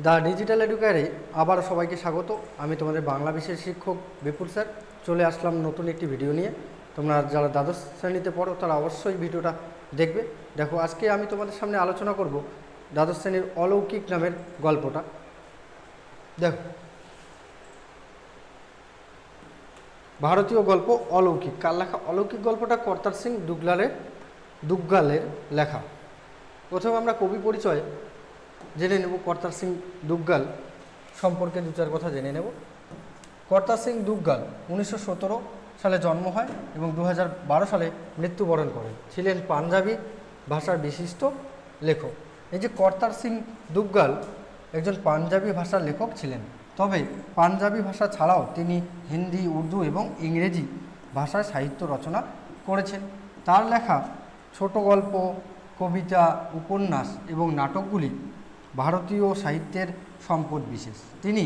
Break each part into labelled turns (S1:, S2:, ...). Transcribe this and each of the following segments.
S1: The digital এডুকারে আবার সবাইকে স্বাগত। আমি তোমাদের বাংলা বিষয়ের শিক্ষক বিপুল স্যার। চলে আসলাম নতুন একটি ভিডিও নিয়ে। তোমরা যারা দ্বাদশ শ্রেণীতে পড়ো, তারা অবশ্যই ভিডিওটা দেখবে। দেখো, আজকে আমি তোমাদের সামনে আলোচনা করব দ্বাদশ শ্রেণির অলৌকিক নামের গল্পটা। দেখো। ভারতীয় গল্প অলৌকিক। কার লেখা? অলৌকিক গল্পটা কর্তার সিং দুগলালের দুগ্গালের লেখা। প্রথমে আমরা কবি পরিচয় জেনে নেব, কর্তার সিং দুগ্গাল সম্পর্কে দু চার কথা জেনে নেব। কর্তার সিং দুগ্গাল উনিশশো সতেরো সালে জন্ম হয় এবং দু হাজার বারো সালে মৃত্যুবরণ করেন। ছিলেন পাঞ্জাবি ভাষার বিশিষ্ট লেখক। এই যে কর্তার সিং দুগ্গাল একজন পাঞ্জাবি ভাষার লেখক ছিলেন, তবে পাঞ্জাবি ভাষা ছাড়াও তিনি হিন্দি, উর্দু এবং ইংরেজি ভাষায় সাহিত্য রচনা করেছেন। তার লেখা ছোট গল্প কবিতা, উপন্যাস এবং নাটকগুলি ভারতীয় সাহিত্যের সম্পদ বিশেষ। তিনি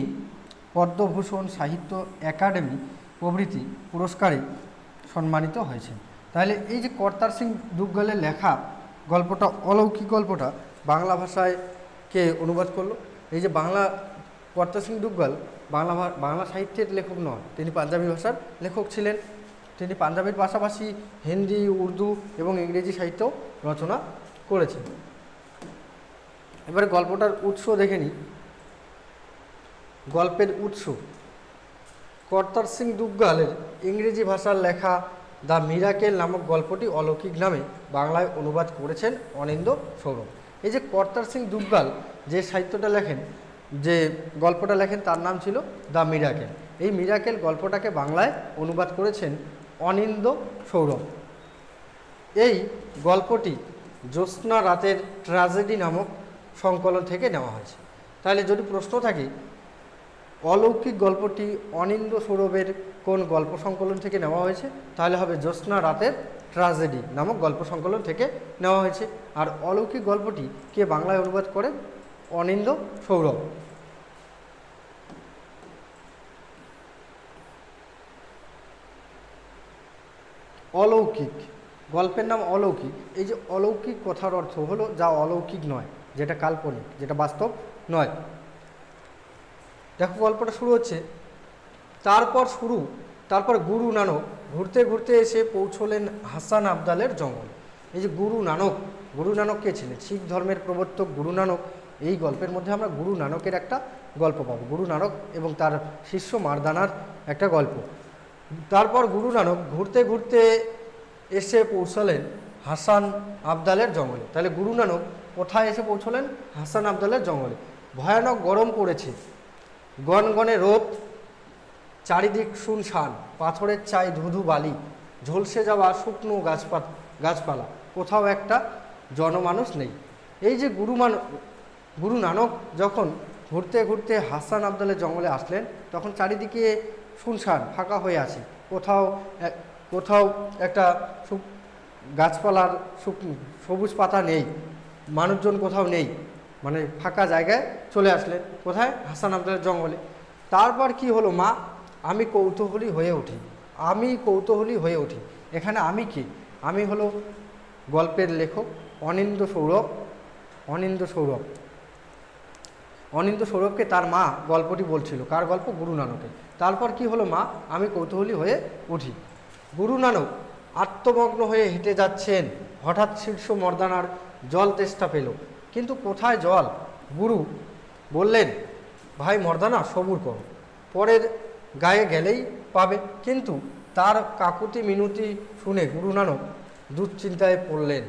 S1: পদ্মভূষণ সাহিত্য একাডেমি প্রভৃতি পুরস্কারে সম্মানিত হয়েছেন। তাহলে এই যে কর্তার সিং দুগ্গলের লেখা গল্পটা, অলৌকিক গল্পটা বাংলা ভাষায় কে অনুবাদ করল? এই যে বাংলা কর্তা সিং দুগ্গল বাংলা বাংলা সাহিত্যের লেখক নন, তিনি পাঞ্জাবি ভাষার লেখক ছিলেন। তিনি পাঞ্জাবির পাশাপাশি হিন্দি, উর্দু এবং ইংরেজি সাহিত্য রচনা করেছেন। এবারে গল্পটার উৎস দেখে নিই। গল্পের উৎস। কর্তার সিং দুগ্গালের ইংরেজি ভাষার লেখা দ্য মিরাকেল নামক গল্পটি অলৌকিক নামে বাংলায় অনুবাদ করেছেন অনিন্দ সৌরভ। এই যে কর্তার সিং দুগ্গাল যে সাহিত্যটা লেখেন, যে গল্পটা লেখেন তার নাম ছিল দ্য মিরাকেল। এই মিরাকেল গল্পটাকে বাংলায় অনুবাদ করেছেন অনিন্দ সৌরভ। এই গল্পটি জ্যোৎস্না রাতের ট্র্যাজেডি নামক সংকলন থেকে নেওয়া হয়েছে। তাহলে যদি প্রশ্ন থাকে, অলৌকিক গল্পটি অনিন্দ সৌরভের কোন গল্প সংকলন থেকে নেওয়া হয়েছে? তাহলে হবে জ্যোৎস্না রাতের ট্রাজেডি নামক গল্প সংকলন থেকে নেওয়া হয়েছে। আর অলৌকিক গল্পটি কে বাংলায় অনুবাদ করে? অনিন্দ সৌরভ। অলৌকিক, গল্পের নাম অলৌকিক। এই যে অলৌকিক কথার অর্থ হলো যা অলৌকিক নয় যেটা কাল্পনিক, যেটা বাস্তব নয়। দেখো গল্পটা শুরু হচ্ছে, তারপর শুরু, তারপর গুরু নানক ঘুরতে ঘুরতে এসে পৌঁছলেন হাসান আবদালের জঙ্গল। এই যে গুরু নানক গুরু নানক কে ছিলেন? শিখ ধর্মের প্রবর্তক গুরু নানক। এই গল্পের মধ্যে আমরা গুরু নানকের একটা গল্প পাবো। গুরু নানক এবং তার শিষ্য মারদানার একটা গল্প। তারপর গুরু নানক ঘুরতে ঘুরতে এসে পৌঁছলেন হাসান আবদালের জঙ্গলে। তাহলে গুরু নানক কোথায় এসে পৌঁছলেন? হাসান আবদালের জঙ্গলে। ভয়ানক গরম পড়েছে। গনগনে রোদ, চারিদিক শুনশান, পাথরের চাই ধুধু বালি, ঝলসে যাওয়া শুকনো গাছপাত, গাছপালা। কোথাও একটা জনমানুষ নেই। এই যে গুরু গুরু নানক যখন ঘুরতে ঘুরতে হাসান আবদালের জঙ্গলে আসলেন, তখন চারিদিকে শুনশান, ফাঁকা হয়ে আছে। কোথাও কোথাও একটা গাছপালার সবুজ পাতা নেই। মানুষজন কোথাও নেই। মানে ফাঁকা জায়গায় চলে আসলেন কোথায়? হাসান আবদালের জঙ্গলে। তারপর কি হলো মা? আমি কৌতূহলী হয়ে উঠি। আমি কৌতূহলী হয়ে উঠি। এখানে আমি কি? আমি হলো গল্পের লেখক অনিন্দ সৌরভ। অনিন্দ সৌরভ। অনিন্দ সৌরভকে তার মা গল্পটি বলছিল। কার গল্প? গুরু নানকের। তারপর কি হলো মা? আমি কৌতূহলী হয়ে উঠি। গুরু নানক আত্মমগ্ন হয়ে হেঁটে যাচ্ছেন। হঠাৎ শীর্ষ মর্দানার জল তেষ্টা পেল। কিন্তু কোথায় জল? গুরু বললেন, ভাই মর্দানা, সবুর করো। পরের গায়ে গেলেই পাবে। কিন্তু তার কাকুতি মিনতি শুনে গুরু নানক দুশ্চিন্তায় পড়লেন।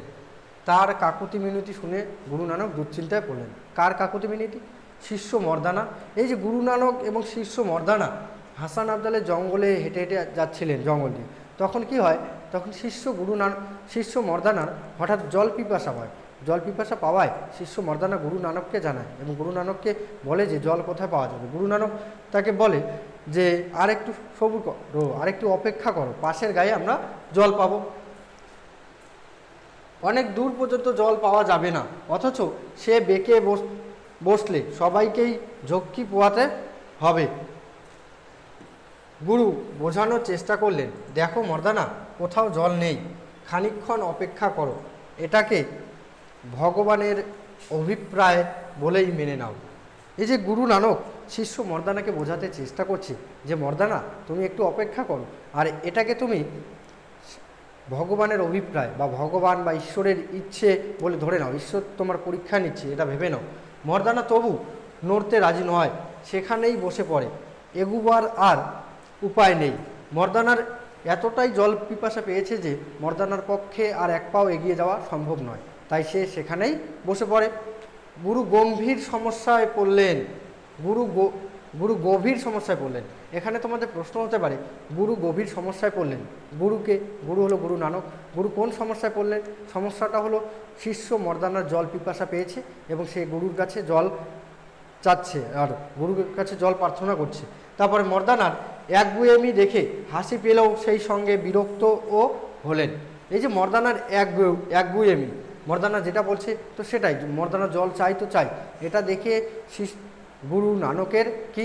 S1: তার কাকুতি মিনতি শুনে গুরু নানক দুশ্চিন্তায় পড়লেন। কার কাকুতি মিনতি? শিষ্য মর্দানা। এই যে গুরু নানক এবং শিষ্য মর্দানা হাসান আবদালের জঙ্গলে হেঁটে হেঁটে যাচ্ছিলেন জঙ্গল দিয়ে। তখন কি হয়? তখন শিষ্য গুরু নানক শিষ্য মর্দানার হঠাৎ জল পিপাসা হয়। জল পিপাসা পাওয়ায় শিষ্য মর্দানা গুরু নানককে জানায় এবং গুরু নানককে বলে যে জল কোথায় পাওয়া যাবে। গুরু নানক তাকে বলে যে, আরেকটু সবুর করো আরেকটু অপেক্ষা করো, পাশের গায়ে আমরা জল পাবো। অনেক দূর পর্যন্ত জল পাওয়া যাবে না। অথচ সে বেঁকে বস বসলে সবাইকেই ঝক্কি পোয়াতে হবে। গুরু বোঝানোর চেষ্টা করলেন, দেখো মর্দানা, কোথাও জল নেই। খানিকক্ষণ অপেক্ষা করো। এটাকে ভগবানের অভিপ্রায় বলেই মেনে নাও। এই যে গুরু নানক, শিষ্য মর্দানাকে বোঝাতে চেষ্টা করছে যে, মর্দানা, তুমি একটু অপেক্ষা করো। আর এটাকে তুমি ভগবানের অভিপ্রায় বা ভগবান বা ঈশ্বরের ইচ্ছে বলে ধরে নাও। ঈশ্বর তোমার পরীক্ষা নিচ্ছে, এটা ভেবে নাও। মর্দানা তবু নড়তে রাজি নয়, সেখানেই বসে পড়ে। এগুবার আর উপায় নেই। মর্দানার এতটাই জল পিপাসা পেয়েছে যে, মর্দানার পক্ষে আর এক পাও এগিয়ে যাওয়া সম্ভব নয়। তাই সে সেখানেই বসে পড়ে। গুরু গম্ভীর সমস্যায় পড়লেন। গুরু গুরু গভীর সমস্যায় পড়লেন। এখানে তোমাদের প্রশ্ন হতে পারে, গুরু গভীর সমস্যায় পড়লেন। গুরুকে, গুরু হলো গুরু নানক। গুরু কোন সমস্যায় পড়লেন? সমস্যাটা হলো শিষ্য মর্দানার জল পিপাসা পেয়েছে এবং সে গুরুর কাছে জল চাচ্ছে আর গুরুর কাছে জল প্রার্থনা করছে। তারপরে মর্দানার এক একগুয়েমি দেখে হাসি পেলেও সেই সঙ্গে বিরক্ত ও হলেন। এই যে মর্দানার এক একগুয়েমি মর্দানা যেটা বলছে, তো সেটাই মর্দানা জল চাই তো চাই। এটা দেখে গুরু নানকের কি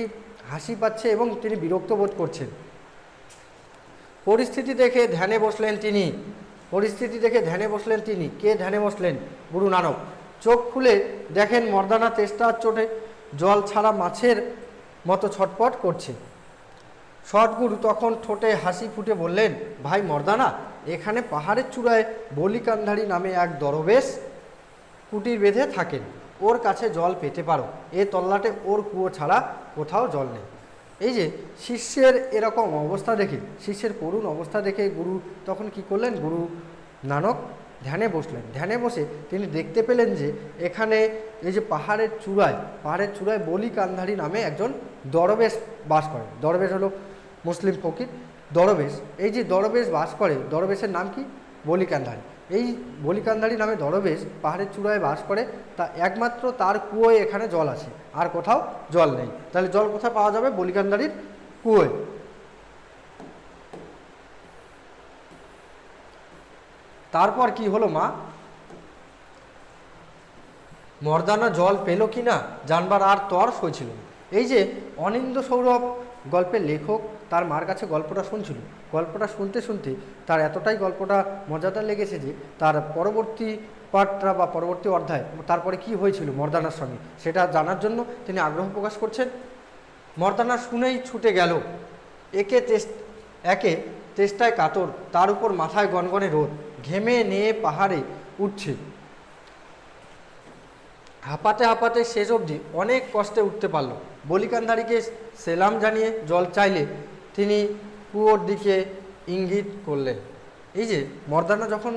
S1: হাসি পাচ্ছে এবং তিনি বিরক্ত বোধ করছেন। পরিস্থিতি দেখে ধ্যানে বসলেন তিনি। পরিস্থিতি দেখে ধ্যানে বসলেন তিনি। কে ধ্যানে বসলেন? গুরু নানক। চোখ খুলে দেখেন মর্দানা তেষ্টার চোটে জল ছাড়া মাছের মতো ছটপট করছে। সৎগুরু তখন ঠোঁটে হাসি ফুটে বললেন, ভাই মর্দানা, এখানে পাহাড়ের চূড়ায় বলিকান্ধারী নামে এক দরবেশ কুটির বেঁধে থাকেন। ওর কাছে জল পেতে পারো। এ তল্লাটে ওর কুয়ো ছাড়া কোথাও জল নেই। এই যে শিষ্যের এরকম অবস্থা দেখে, শিষ্যের করুণ অবস্থা দেখে গুরু তখন কি করলেন? গুরু নানক ধ্যানে বসলেন। ধ্যানে বসে তিনি দেখতে পেলেন যে এখানে এই যে পাহাড়ের চূড়ায় পাহাড়ের চূড়ায় বলি কান্ধারী নামে একজন দরবেশ বাস করে দরবেশ হলো মুসলিম ফকির দরবেশ। এই যে দরবেশ বাস করে, দরবেশের নাম কি? বলি কান্ধারী এই বলিকান্দারি নামে দরবেশ পাহাড়ের চূড়ায় বাস করে, তা একমাত্র তার কুয়োয় এখানে জল আছে, আর কোথাও জল নেই। তাহলে জল কোথায় পাওয়া যাবে? বলিকান্দারির কুয়োয়। তারপর কি হলো মা? মর্দানা জল পেল কি না জানবার আর তর না। এই যে অনিন্দ সৌরভ গল্পের লেখক তার মার কাছে গল্পটা শুনছিল। গল্পটা শুনতে শুনতে তার এতটাই গল্পটা মজাদার লেগেছে যে তার পরবর্তী পার্টটা বা পরবর্তী অধ্যায়, তারপরে কি হয়েছিল মর্দানার সঙ্গে, সেটা জানার জন্য তিনি আগ্রহ প্রকাশ করছেন। মর্দানা শুনেই ছুটে গেল। একে চেষ্ট একে চেষ্টায় কাতর, তার উপর মাথায় গনগনে রোদ, ঘেমে নিয়ে পাহাড়ে উঠছে। হাঁপাতে হাঁপাতে শেষ অবধি অনেক কষ্টে উঠতে পারল। বলিকান্দারিকে সেলাম জানিয়ে জল চাইলে তিনি কুয়োর দিকে ইঙ্গিত করলেন। এই যে মর্দানা যখন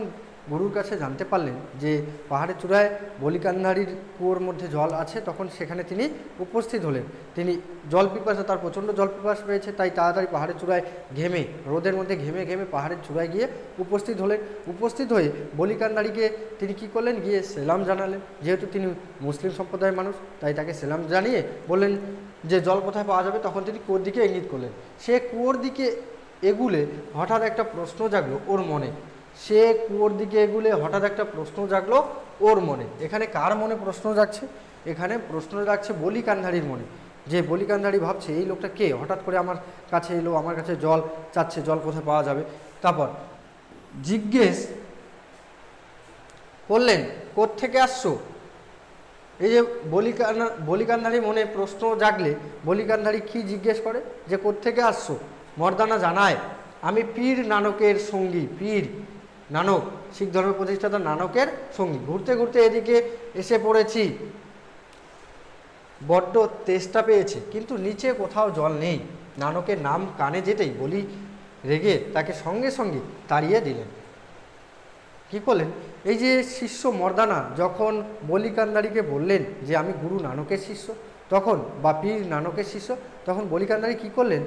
S1: গুরুর কাছে জানতে পারলেন যে পাহাড়ের চূড়ায় বলিকান্ধারীর কুয়োর মধ্যে জল আছে, তখন সেখানে তিনি উপস্থিত হলেন। তিনি জল পিপাসা তার প্রচণ্ড জল পিপাসা পেয়েছে তাই তাড়াতাড়ি পাহাড়ের চূড়ায় ঘেমে, রোদের মধ্যে ঘেমে ঘেমে পাহাড়ের চূড়ায় গিয়ে উপস্থিত হলেন। উপস্থিত হয়ে বলিকান্দারিকে তিনি কি করলেন? গিয়ে সেলাম জানালেন। যেহেতু তিনি মুসলিম সম্প্রদায়ের মানুষ, তাই তাকে সেলাম জানিয়ে বললেন যে, জল কোথায় পাওয়া যাবে? তখন তিনি কুয়োর দিকে ইঙ্গিত করলেন। সে কুয়োর দিকে এগুলে হঠাৎ একটা প্রশ্ন জাগলো ওর মনে। সে কুয়োর দিকে এগুলে হঠাৎ একটা প্রশ্ন জাগলো ওর মনে। এখানে কার মনে প্রশ্ন জাগছে? এখানে প্রশ্ন জাগছে বলি কান্ধারির মনে। যে বলি কান্ধারি ভাবছে, এই লোকটা কে? হঠাৎ করে আমার কাছে এলো, আমার কাছে জল চাচ্ছে, জল কোথায় পাওয়া যাবে? তারপর জিজ্ঞেস করলেন, কোত্থেকে আসছো? এই যে বলিকান্না বলিকান্ধারী মনে প্রশ্ন জাগলে, বলিকান্ধারী কি জিজ্ঞেস করে? যে, কোত্থেকে আসছো? মর্দানা জানায়, আমি পীর নানকের সঙ্গী, পীর। নানক, শিখ ধর্মের প্রতিষ্ঠাতা নানকের সঙ্গী। ঘুরতে ঘুরতে এদিকে এসে পড়েছি। বড্ড তেষ্টা পেয়েছে, কিন্তু নিচে কোথাও জল নেই। নানকের নাম কানে যেতেই বলি রেগে তাকে সঙ্গে সঙ্গে তাড়িয়ে দিলেন। কি করলেন? এই যে শিষ্য মর্দানা যখন বলিকান্দারিকে বললেন যে আমি গুরু নানকের শিষ্য, তখন বা পীর নানকের শিষ্য, তখন বলিকান্দারি কি করলেন?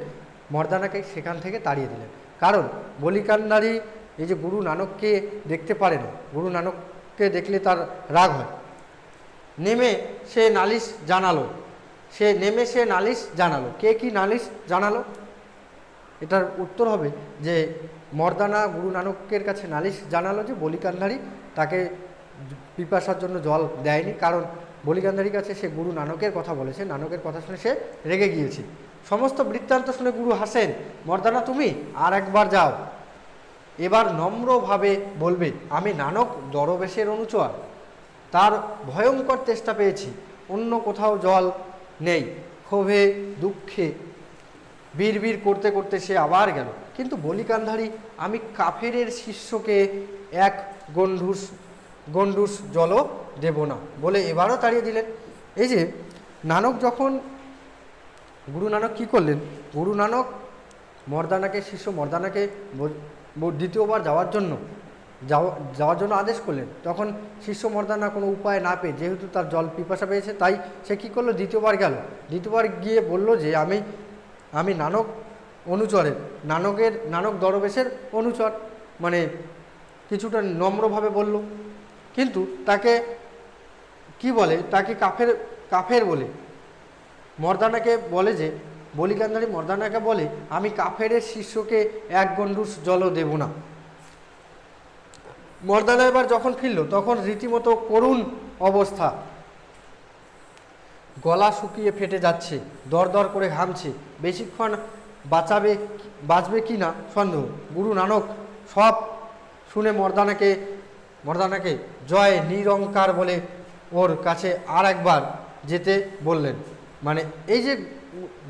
S1: মর্দানাকে সেখান থেকে তাড়িয়ে দিলেন। কারণ বলিকান্দারি এই যে গুরু নানককে দেখতে পারে না, গুরু নানককে দেখলে তার রাগ হয়। নেমে সে নালিশ জানালো, সে নেমে সে নালিশ জানালো। কে কি নালিশ জানালো? এটার উত্তর হবে যে মর্দানা গুরু নানকের কাছে নালিশ জানালো যে বলিকান্ধারী তাকে পিপাসার জন্য জল দেয়নি, কারণ বলিকান্ধারীর কাছে সে গুরু নানকের কথা বলেছে, নানকের কথা শুনে সে রেগে গিয়েছে। সমস্ত বৃত্তান্ত শুনে গুরু হাসেন, মর্দানা, তুমি আর একবার যাও। এবার নম্রভাবে বলবে, আমি নানক দরবেশের অনুচর। তার ভয়ঙ্কর চেষ্টা পেয়েছি। অন্য কোথাও জল নেই। ক্ষোভে, দুঃখে বীর করতে করতে সে আবার গেল। কিন্তু বলিকান্ধারী, আমি কাফেরের শিষ্যকে এক গন্ডুস গন্ডুস জলও দেব না বলে এবারও তাড়িয়ে দিলেন। এই যে, নানক যখন, গুরু নানক কি করলেন? গুরু নানক মর্দানাকে শিষ্য মর্দানাকে দ্বিতীয়বার যাওয়ার জন্য, যাওয়া যাওয়ার জন্য আদেশ করলেন। তখন শিষ্য মর্দানা কোনো উপায় না পেয়ে, যেহেতু তার জল পিপাসা পেয়েছে, তাই সে কী করল? দ্বিতীয়বার গেল। দ্বিতীয়বার গিয়ে বলল যে, আমি আমি নানক অনুচরের, নানকের, নানক দরবেশের অনুচর। মানে কিছুটা নম্রভাবে বলল। কিন্তু তাকে কি বলে? তাকে কাফের কাফের বলে। মর্দানাকে বলে যে বলিকান্দারি মর্দানাকে বলে, আমি কাফেরের শিষ্যকে এক গন্ডুস জলও দেব না। মর্দানা এবার যখন ফিরল, তখন রীতিমতো করুণ অবস্থা। গলা শুকিয়ে ফেটে যাচ্ছে, দর দর করে ঘামছে। বেশিক্ষণ বাঁচাবে বাঁচবে কি না সন্দেহ। গুরু নানক সব শুনে মর্দানাকে মর্দানাকে জয় নিরঙ্কার বলে ওর কাছে আর একবার যেতে বললেন। মানে এই যে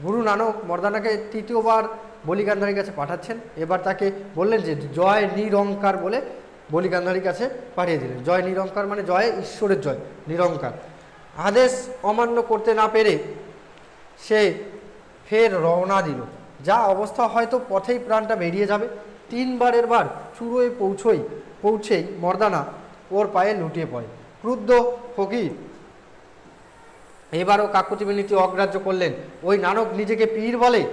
S1: গুরু নানক মর্দানাকে তৃতীয়বার বলিকান্ধারীর কাছে পাঠাচ্ছেন। এবার তাকে বললেন যে, জয় নিরঙ্কার বলে বলিকান্ধারীর কাছে পাঠিয়ে দিলেন। জয় নিরঙ্কার মানে জয়, ঈশ্বরের জয়, নিরঙ্কার। আদেশ অমান্য করতে না পেরে সে ফের রওনা দিল। যা অবস্থা হয়তো পথেই প্রাণটা বেরিয়ে যাবে। তিনবারের বার চুড়োয় পৌঁছই পৌঁছেই মর্দানা ওর পায়ে লুটিয়ে পড়ে। ক্রুদ্ধ ফকির এবারও কাকুতি মিনতি অগ্রাহ্য করলেন। ওই নানক নিজেকে পীর বলে?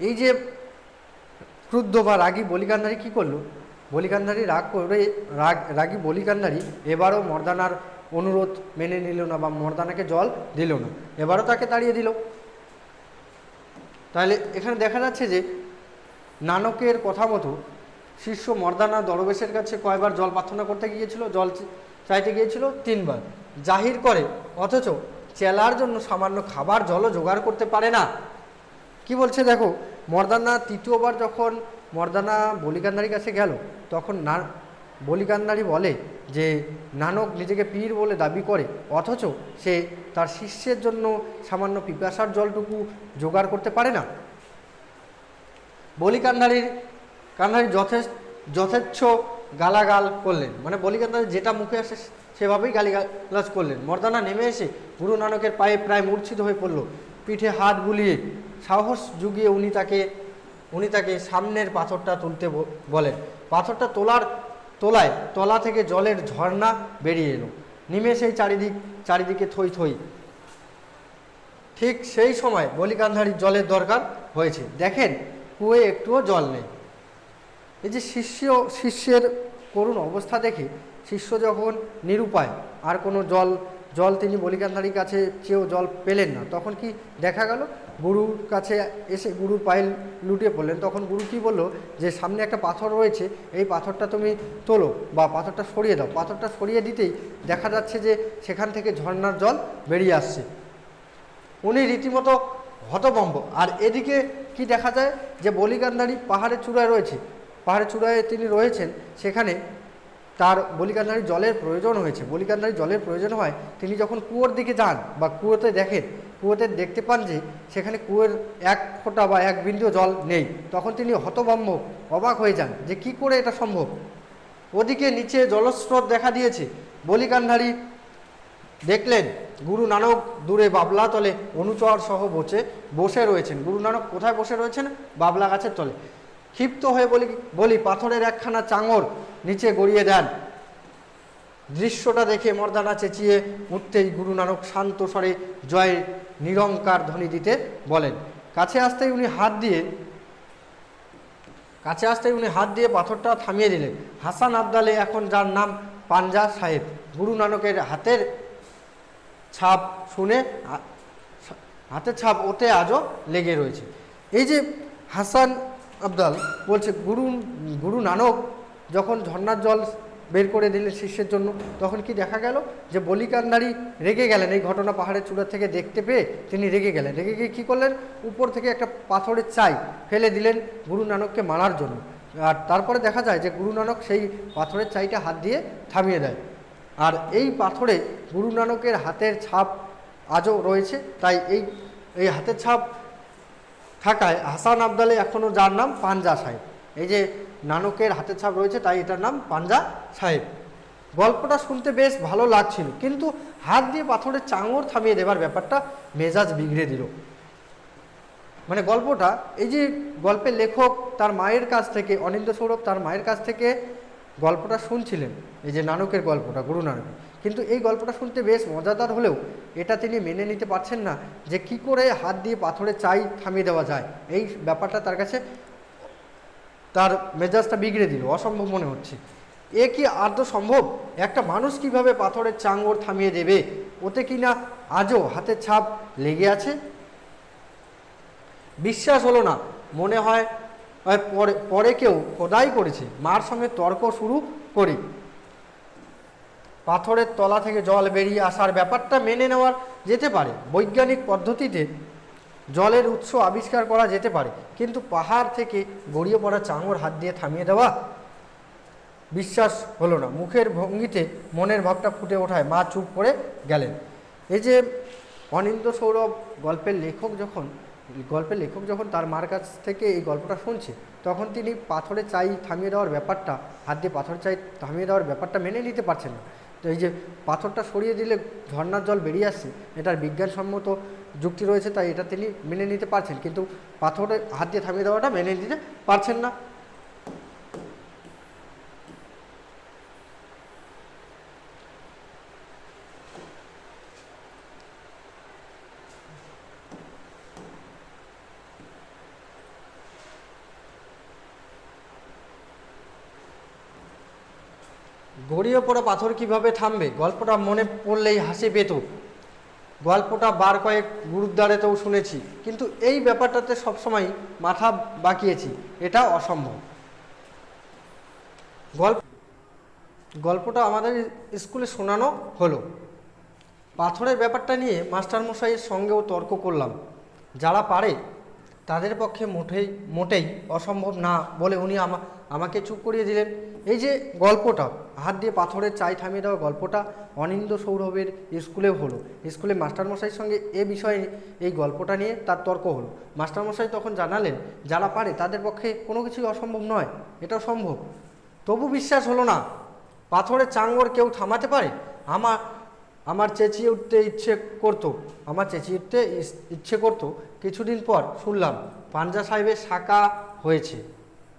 S1: এই যে ক্রুদ্ধ বা রাগী বলিকান্ধারী কি করল? বলিকান্ধারী রাগ করে রাগ, রাগী বলিকান্ধারী এবারও মর্দানার অনুরোধ মেনে নিল না বা মর্দানাকে জল দিল না। এবারও তাকে তাড়িয়ে দিল। তাহলে এখানে দেখা যাচ্ছে যে নানকের কথা মতো শিষ্য মর্দানা দরবেশের কাছে কয়বার জল প্রার্থনা করতে গিয়েছিল? জল চাইতে গিয়েছিল তিনবার। জাহির করে, অথচ চেলার জন্য সামান্য খাবার জলও জোগাড় করতে পারে না। কি বলছে দেখো, মর্দানা তৃতীয়বার যখন মর্দানা বলিকান্দারির কাছে গেল, তখন না, বলিকান্দারি বলে যে, নানক নিজেকে পীর বলে দাবি করে, অথচ সে তার শিষ্যের জন্য সামান্য পিপাসার জলটুকু জোগাড় করতে পারে না। বলি কান্ধারির কান্ধারি যথেষ্ট, যথেচ্ছ গালাগাল করলেন। মানে বলি কান্ধারি যেটা মুখে আসে সেভাবেই গালিগালাজ করলেন। মর্দানা নেমে এসে গুরু নানকের পায়ে প্রায় মূর্ছিত হয়ে পড়ল। পিঠে হাত বুলিয়ে সাহস জুগিয়ে উনি তাকে উনি তাকে সামনের পাথরটা তুলতে বলেন। পাথরটা তোলার তোলায় তলা থেকে জলের ঝর্ণা বেরিয়ে এলো। নিমেষেই চারিদিক, চারিদিকে থই থই। ঠিক সেই সময় বলিকান্ধারীর জলের দরকার হয়েছে। দেখেন, কুয়ে একটুও জল নেই। এই যে শিষ্য, শিষ্যের করুণ অবস্থা দেখে শিষ্য যখন নিরুপায়, আর কোনো জল জল তিনি বলিকান্ধারীর কাছে চেয়েও জল পেলেন না, তখন কি দেখা গেল? গুরুর কাছে এসে গুরুর পায়ে লুটিয়ে পড়লেন, তখন গুরু কি বলল? যে সামনে একটা পাথর রয়েছে, এই পাথরটা তুমি তোলো বা পাথরটা সরিয়ে দাও। পাথরটা সরিয়ে দিতেই দেখা যাচ্ছে যে সেখান থেকে ঝর্ণার জল বেরিয়ে আসছে। উনি রীতিমতো হতভম্ব। আর এদিকে কি দেখা যায়? যে বলিকান্দারি পাহাড়ের চূড়ায় রয়েছে, পাহাড়ের চূড়ায় তিনি রয়েছেন, সেখানে তার বলিকান্দারি জলের প্রয়োজন হয়েছে। বলিকান্দারি জলের প্রয়োজন হয়, তিনি যখন কুয়োর দিকে যান বা কুয়োতে দেখেন কুয়োতে দেখতে পান যে সেখানে কুয়োর এক ফোঁটা বা এক বিন্দু জল নেই, তখন তিনি হতভম্ব, অবাক হয়ে যান যে কি করে এটা সম্ভব? ওদিকে নিচে জলস্রোত দেখা দিয়েছে। বলিকান্ধারী দেখলেন, গুরু নানক দূরে বাবলা তলে অনুচর সহ বসে বসে রয়েছেন। গুরু নানক কোথায় বসে রয়েছেন? বাবলা গাছের তলে। ক্ষিপ্ত হয়ে বলি বলি, পাথরের একখানা চাঙর নিচে গড়িয়ে দেন। দৃশ্যটা দেখে মর্দানা চেঁচিয়ে উঠতেই গুরু নানক শান্ত স্বরে জয়ের নিরঙ্কার ধ্বনি দিতে বলেন। কাছে আসতেই উনি হাত দিয়ে, কাছে আসতেই উনি হাত দিয়ে পাথরটা থামিয়ে দিলেন। হাসান আবদালে এখন যার নাম পাঞ্জা সাহেব। গুরু নানকের হাতের ছাপ শুনে হাতের ছাপ ওতে আজও লেগে রয়েছে। এই যে হাসান আবদাল বলছে, গুরু গুরু নানক যখন ঝর্ণার জল বের করে দিলেন শিষ্যের জন্য, তখন কি দেখা গেল? যে বলিকান্দারি রেগে গেলেন। এই ঘটনা পাহাড়ের চূড়া থেকে দেখতে পেয়ে তিনি রেগে গেলেন। রেগে গিয়ে কী করলেন? উপর থেকে একটা পাথরের চাই ফেলে দিলেন গুরু নানককে মারার জন্য। আর তারপরে দেখা যায় যে গুরু নানক সেই পাথরের চাইটা হাত দিয়ে থামিয়ে দেয়। আর এই পাথরে গুরু নানকের হাতের ছাপ আজও রয়েছে। তাই এই এই হাতের ছাপ থাকায় হাসান আবদালে এখনও যার নাম পাঞ্জা সাহেব। এই যে নানকের হাতের ছাপ রয়েছে, তাই এটার নাম পাঞ্জা সাহেব। গল্পটা শুনতে বেশ ভালো লাগছিল, কিন্তু হাত দিয়ে পাথরের চাঙর থামিয়ে দেবার ব্যাপারটা মেজাজ বিগড়ে দিল। মানে গল্পটা, এই যে গল্পের লেখক তার মায়ের কাছ থেকে অনিন্দ সৌরভ তার মায়ের কাছ থেকে গল্পটা শুনছিলেন, এই যে নানকের গল্পটা গুরু নানক কিন্তু এই গল্পটা শুনতে বেশ মজাদার হলেও এটা তিনি মেনে নিতে পারছেন না যে কি করে হাত দিয়ে পাথরে চাই থামিয়ে দেওয়া যায়। এই ব্যাপারটা তার কাছে তার মেজাজটা বিগড়ে দিল, অসম্ভব মনে হচ্ছে। এ কি আদৌ সম্ভব? একটা মানুষ কীভাবে পাথরের চাঙ্গর থামিয়ে দেবে? ওতে কি না আজও হাতের ছাপ লেগে আছে? বিশ্বাস হলো না। মনে হয় পরে পরে কেউ খোদাই করেছে। মার সঙ্গে তর্ক শুরু করি। পাথরের তলা থেকে জল বেরিয়ে আসার ব্যাপারটা মেনে নেওয়ার যেতে পারে। বৈজ্ঞানিক পদ্ধতিতে জলের উৎস আবিষ্কার করা যেতে পারে, কিন্তু পাহাড় থেকে গড়িয়ে পড়া চাঙর হাত দিয়ে থামিয়ে দেওয়া বিশ্বাস হলো না। মুখের ভঙ্গিতে মনের ভাবটা ফুটে ওঠায় মা চুপ করে গেলেন। এই যে অনিন্দ সৌরভ গল্পের লেখক যখন, গল্পের লেখক যখন তার মার কাছ থেকে এই গল্পটা শুনছে, তখন তিনি পাথরে চাই থামিয়ে দেওয়ার ব্যাপারটা, হাত দিয়ে পাথর চাই থামিয়ে দেওয়ার ব্যাপারটা মেনে নিতে পারছেন না। তো এই যে পাথরটা সরিয়ে দিলে ঝর্নার জল বেরিয়ে আসছে, এটার বিজ্ঞানসম্মত যুক্তি রয়েছে, তাই এটা তিনি মেনে নিতে পারছেন। কিন্তু পাথরের হাত দিয়ে থামিয়ে দেওয়াটা মেনে নিতে পারছেন না। গড়িয়ে পড়া পাথর কীভাবে থামবে? গল্পটা মনে পড়লেই হাসি পেত। গল্পটা বার কয়েক গুরুদ্বারেতেও শুনেছি, কিন্তু এই ব্যাপারটাতে সবসময় মাথা বাঁকিয়েছি। এটা অসম্ভব। গল্প গল্পটা আমাদের স্কুলে শোনানো হলো। পাথরের ব্যাপারটা নিয়ে মাস্টারমশাইয়ের সঙ্গেও তর্ক করলাম। যারা পারে, তাদের পক্ষে মোটেই মোটেই অসম্ভব না বলে উনি আমা আমাকে চুপ করিয়ে দিলেন। এই যে গল্পটা, হাত দিয়ে পাথরের চাই থামিয়ে দেওয়া গল্পটা অনিন্দ সৌরভের স্কুলে হলো। স্কুলে মাস্টারমশাইয়ের সঙ্গে এ বিষয়ে এই গল্পটা নিয়ে তার তর্ক হলো। মাস্টারমশাই তখন জানালেন, যারা পারে তাদের পক্ষে কোনো কিছুই অসম্ভব নয়, এটাও সম্ভব। তবু বিশ্বাস হলো না, পাথরের চাঙ্গর কেউ থামাতে পারে? আমার আমার চেঁচিয়ে উঠতে ইচ্ছে করতো, আমার চেঁচিয়ে উঠতে ইচ্ছে করতো। কিছুদিন পর শুনলাম, পাঞ্জা সাহেবের শাখা হয়েছে।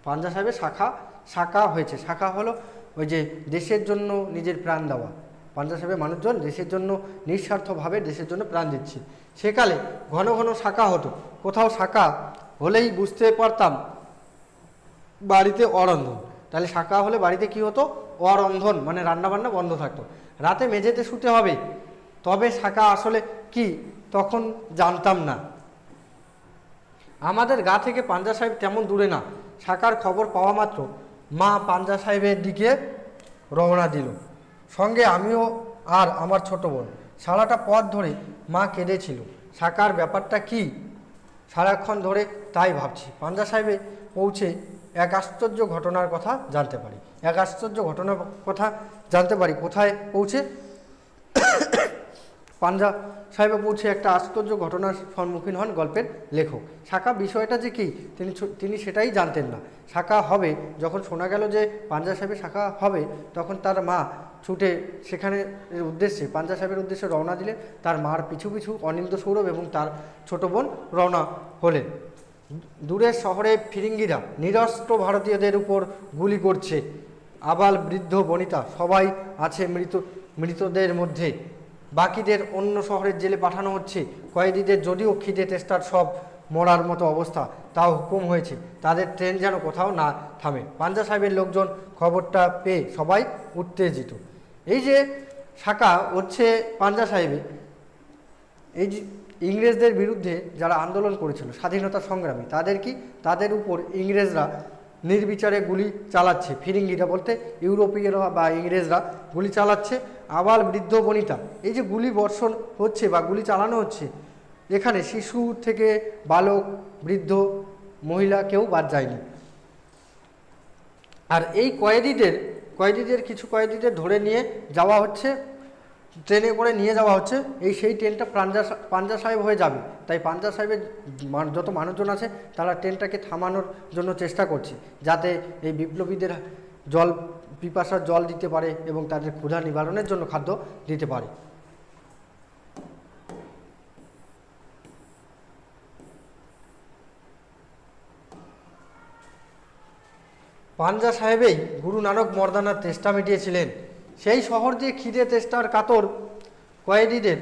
S1: পাঞ্জা সাহেবের শাখা শাখা হয়েছে। শাখা হলো ওই যে দেশের জন্য নিজের প্রাণ দেওয়া। পাঞ্জা সাহেবের মানুষজন দেশের জন্য নিঃস্বার্থভাবে দেশের জন্য প্রাণ দিচ্ছে। সেকালে ঘন ঘন শাখা হতো। কোথাও শাখা হলেই বুঝতে পারতাম বাড়িতে অরন্ধন। তাহলে শাখা হলে বাড়িতে কি হতো? অরন্ধন মানে রান্নাবান্না বন্ধ থাকতো। রাতে মেঝেতে শুতে হবে। তবে শাখা আসলে কি? তখন জানতাম না। আমাদের গা থেকে পাঞ্জা সাহেব তেমন দূরে না। শাখার খবর পাওয়া মাত্র মা পাঞ্জা সাহেবের দিকে রওনা দিল। সঙ্গে আমিও আর আমার ছোট বোন। সারাটা পথ ধরে মা কেঁদেছিল। শাখার ব্যাপারটা কি? সারাক্ষণ ধরে তাই ভাবছি। পাঞ্জা সাহেবে পৌঁছে এক আশ্চর্য ঘটনার কথা জানতে পারি। এক আশ্চর্য ঘটনার কথা জানতে পারি। কোথায় পৌঁছে? পাঞ্জা সাহেবে পৌঁছে একটা আশ্চর্য ঘটনার সম্মুখীন হন গল্পের লেখক। শাখা বিষয়টা যে কী, তিনি তিনি সেটাই জানতেন না। শাখা হবে, যখন শোনা গেল যে পাঞ্জা সাহেবের শাখা হবে, তখন তার মা ছুটে সেখানে উদ্দেশ্যে, পাঞ্জা সাহেবের উদ্দেশ্যে রওনা দিলে তার মার পিছু পিছু অনিন্দ সৌরভ এবং তার ছোট বোন রওনা হলেন। দূরের শহরে ফিরিঙ্গিরা, নিরস্ত্র ভারতীয়দের উপর গুলি করছে। আবাল বৃদ্ধ বনিতা, সবাই আছে মৃত মৃতদের মধ্যে। বাকিদের অন্য শহরের জেলে পাঠানো হচ্ছে। কয়েদিদের যদিও খিদে তেষ্টার সব মরার মতো অবস্থা, তাও হুকুম হয়েছে। তাদের ট্রেন যেন কোথাও না থামে। পাঞ্জা সাহেবের লোকজন খবরটা পেয়ে সবাই উত্তেজিত। এই যে শাখা হচ্ছে পাঞ্জা সাহেবে এই যে ইংরেজদের বিরুদ্ধে যারা আন্দোলন করেছিল, স্বাধীনতা সংগ্রামী, তাদের কি তাদের উপর ইংরেজরা নির্বিচারে গুলি চালাচ্ছে। ফিরিঙ্গিরা বলতে ইউরোপীয়রা বা ইংরেজরা গুলি চালাচ্ছে। আবার বৃদ্ধ বনিতা, এই যে গুলি বর্ষণ হচ্ছে বা গুলি চালানো হচ্ছে, এখানে শিশু থেকে বালক, বৃদ্ধ, মহিলা কেউ বাদ যায়নি। আর এই কয়েদিদের কয়েদিদের, কিছু কয়েদিদের ধরে নিয়ে যাওয়া হচ্ছে ট্রেনে করে নিয়ে যাওয়া হচ্ছে, এই সেই ট্রেনটা পাঞ্জা পাঞ্জা সাহেব হয়ে যাবে। তাই পাঞ্জা সাহেবের যত মানুষজন আছে, তারা ট্রেনটাকে থামানোর জন্য চেষ্টা করছে, যাতে এই বিপ্লবীদের জল, পিপাসার জল দিতে পারে এবং তাদের ক্ষুধা নিবারণের জন্য খাদ্য দিতে পারে। পাঞ্জা সাহেবেই গুরু নানক মর্দানার তেষ্টা মিটিয়েছিলেন। সেই শহর দিয়ে খিদে তেষ্টার কাতর, কয়েদিদের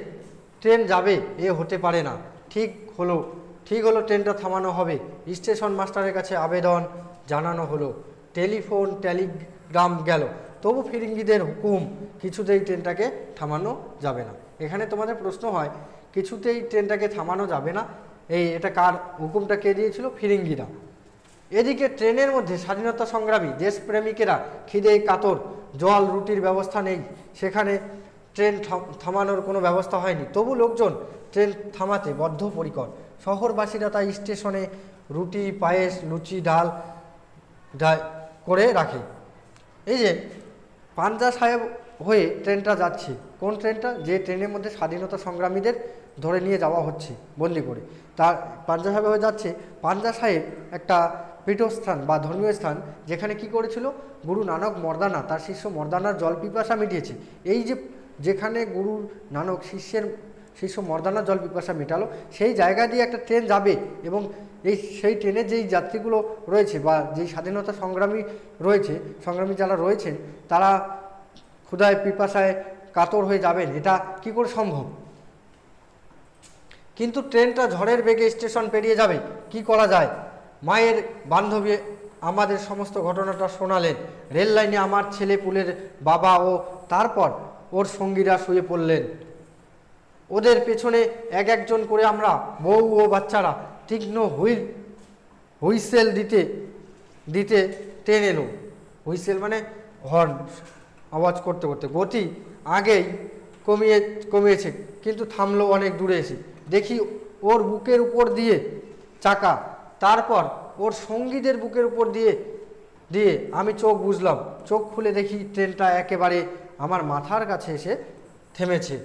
S1: ট্রেন যাবে, এ হতে পারে না। ঠিক হলো ঠিক হলো ট্রেনটা থামানো হবে। স্টেশন মাস্টারের কাছে আবেদন জানানো হলো। টেলিফোন, টেলিগ্রাম গেল। তবু ফিরিঙ্গিদের হুকুম, কিছুতেই ট্রেনটাকে থামানো যাবে না। এখানে তোমাদের প্রশ্ন হয়, কিছুতেই ট্রেনটাকে থামানো যাবে না? এই, এটা কার হুকুমটা কে দিয়েছিল? ফিরিঙ্গিরা। এদিকে ট্রেনের মধ্যে স্বাধীনতা সংগ্রামী, দেশপ্রেমিকেরা খিদে কাতর জল, রুটির ব্যবস্থা নেই। সেখানে ট্রেন থাম- থামানোর কোনো ব্যবস্থা হয়নি। তবু লোকজন ট্রেন থামাতে বদ্ধপরিকর। শহরবাসীরা তাই স্টেশনে রুটি, পায়েস, লুচি, ডাল করে রাখে। এই যে পাঞ্জা সাহেব হয়ে ট্রেনটা যাচ্ছে। কোন ট্রেনটা? যে ট্রেনের মধ্যে স্বাধীনতা সংগ্রামীদের ধরে নিয়ে যাওয়া হচ্ছে বন্দি করে। তার পাঞ্জা সাহেব হয়ে যাচ্ছে। পাঞ্জা সাহেব একটা পীঠস্থান বা ধর্মীয় স্থান, যেখানে কি করেছিল? গুরু নানক মর্দানা, তার শিষ্য মর্দানার জল পিপাসা মিটিয়েছে। এই যে, যেখানে গুরু নানক শিষ্যের, শিষ্য মর্দানার জল পিপাসা মেটালো, সেই জায়গা দিয়ে একটা ট্রেন যাবে এবং এই, সেই ট্রেনের যেই যাত্রীগুলো রয়েছে বা যেই স্বাধীনতা সংগ্রামী রয়েছে, সংগ্রামী যারা রয়েছেন, তারা ক্ষুধায় পিপাসায় কাতর হয়ে যাবেন। এটা কি করে সম্ভব? কিন্তু ট্রেনটা ঝড়ের বেগে স্টেশন পেরিয়ে যাবে। কি করা যায়? মায়ের বান্ধবী আমাদের সমস্ত ঘটনাটা শোনালেন। রেল লাইনে আমার ছেলে পুলের বাবা ও তারপর ওর সঙ্গীরা শুয়ে পড়লেন। ওদের পেছনে এক একজন করে আমরা, বউ ও বাচ্চারা, তীক্ষ্ণ হুইল, হুইসেল দিতে দিতে ট্রেন এলো। হুইসেল মানে হর্ন, আওয়াজ করতে করতে। গতি আগেই কমিয়ে, কমিয়েছে, কিন্তু থামলো অনেক দূরে এসে। দেখি ওর বুকের উপর দিয়ে চাকা তারপর ওর সঙ্গীদের বুকের উপর দিয়ে দিয়ে আমি চোখ বুঝলাম। চোখ খুলে দেখি ট্রেনটা একেবারে আমার মাথার কাছে এসে থেমেছে।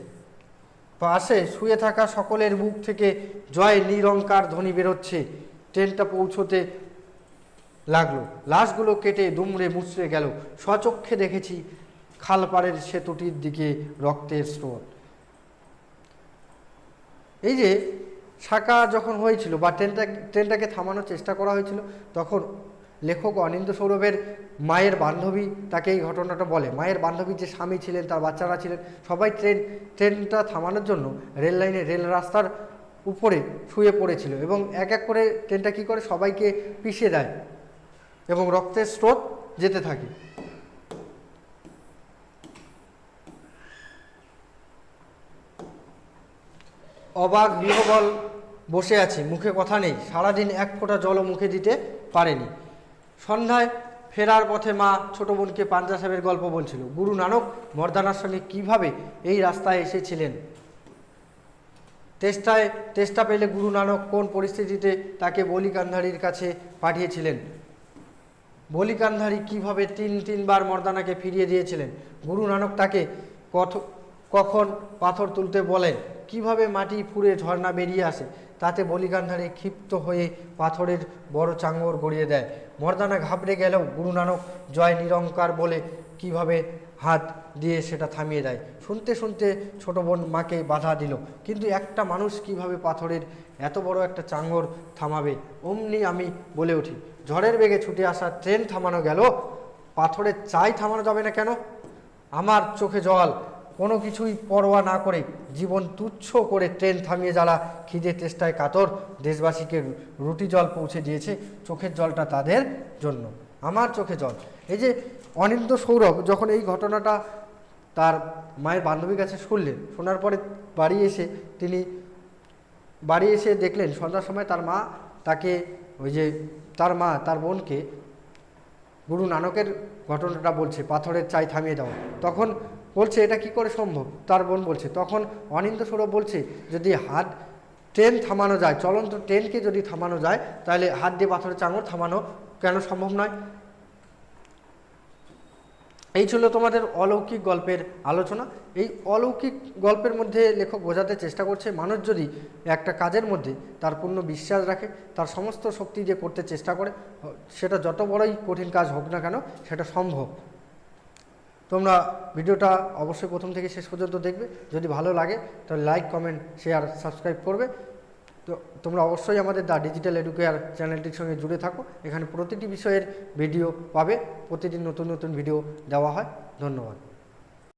S1: পাশে শুয়ে থাকা সকলের মুখ থেকে জয় নিরঙ্কার ধ্বনি বেরোচ্ছে। ট্রেনটা পৌঁছতে লাগল। লাশগুলো কেটে দুমড়ে মুচড়ে গেল। স্বচক্ষে দেখেছি খালপাড়ের সেতুটির দিকে রক্তের স্রোত। এই যে শাখা যখন হয়েছিল বা ট্রেনটা, ট্রেনটাকে থামানোর চেষ্টা করা হয়েছিল, তখন লেখক অনিন্দ সৌরভের মায়ের বান্ধবী তাকে এই ঘটনাটা বলে। মায়ের বান্ধবী যে স্বামী ছিলেন, তার বাচ্চারা ছিলেন, সবাই ট্রেন, ট্রেনটা থামানোর জন্য রেল লাইনে, রেল রাস্তার উপরে শুয়ে পড়েছিল এবং এক এক করে ট্রেনটা কী করে? সবাইকে পিষে দেয় এবং রক্তের স্রোত যেতে থাকে। অবাক বিহবল বসে আছে, মুখে কথা নেই, সারাদিন এক ফোঁটা জলও মুখে দিতে পারেনি। সন্ধ্যায় ফেরার পথে মা ছোট বোনকে পাঞ্জা সাহেবের গল্প বলছিল, গুরু নানক, মর্দানার সঙ্গে কীভাবে এই রাস্তায় এসেছিলেন? তেষ্টায়, তেষ্টা পেলে গুরু নানক কোন পরিস্থিতিতে তাকে বলি কান্ধারির কাছে পাঠিয়েছিলেন? বলি কান্ধারি কীভাবে তিন, তিনবার মর্দানাকে ফিরিয়ে দিয়েছিলেন? গুরু নানক তাকে কখন পাথর তুলতে বলেন? কীভাবে মাটি ফুঁড়ে ঝর্ণা বেরিয়ে আসে? তাতে বলিগান্ধারে ক্ষিপ্ত হয়ে পাথরের বড় চাঙ্গর গড়িয়ে দেয়। মর্দানা ঘাবড়ে গেলেও গুরু নানক জয় নিরঙ্কার বলে কীভাবে হাত দিয়ে সেটা থামিয়ে দেয়? শুনতে শুনতে ছোট বোন মাকে বাধা দিল, কিন্তু একটা মানুষ কীভাবে পাথরের এত বড় একটা চাঙ্গর থামাবে? অমনি আমি বলে উঠি, ঝড়ের বেগে ছুটে আসা ট্রেন থামানো গেল? পাথরের চাই থামানো যাবে না কেন? আমার চোখে জল কোনো কিছুই পরোয়া না করে জীবন তুচ্ছ করে ট্রেন থামিয়ে যারা খিদে তেষ্টায় কাতর দেশবাসীকে রুটি জল পৌঁছে দিয়েছে, চোখের জলটা তাদের জন্য। আমার চোখে জল। এই যে অনিন্দ সৌরভ যখন এই ঘটনাটা তার মায়ের বান্ধবীর কাছে শুনলেন, শোনার পরে বাড়ি এসে তিনি বাড়ি এসে দেখলেন, সন্ধ্যার সময় তার মা তাকে, ওই যে তার মা, তার বোনকে গুরু নানকের ঘটনাটা বলছে, পাথরের চাই থামিয়ে দাও তখন বলছে, এটা কি করে সম্ভব? তার বোন বলছে, তখন অনিন্দ সৌরভ বলছে, যদি হাত ট্রেন থামানো যায়, চলন্ত ট্রেনকে যদি থামানো যায়, তাহলে হাত দিয়ে পাথরের চাঙর থামানো কেন সম্ভব নয়? এই ছিল তোমাদের অলৌকিক গল্পের আলোচনা। এই অলৌকিক গল্পের মধ্যে লেখক বোঝাতে চেষ্টা করছে, মানুষ যদি একটা কাজের মধ্যে তার পূর্ণ বিশ্বাস রাখে, তার সমস্ত শক্তি দিয়ে করতে চেষ্টা করে, সেটা যত বড়ই কঠিন কাজ হোক না কেন, সেটা সম্ভব। তোমরা ভিডিওটা অবশ্যই প্রথম থেকে শেষ পর্যন্ত দেখবে। যদি ভালো লাগে, তাহলে লাইক কমেন্ট শেয়ার সাবস্ক্রাইব করবে। তো তোমরা অবশ্যই আমাদের দ্য ডিজিটাল এডুকেয়ার চ্যানেলটির সঙ্গে জুড়ে থাকো। এখানে প্রতিটি বিষয়ের ভিডিও পাবে। প্রতিদিন নতুন নতুন ভিডিও দেওয়া হয়। ধন্যবাদ।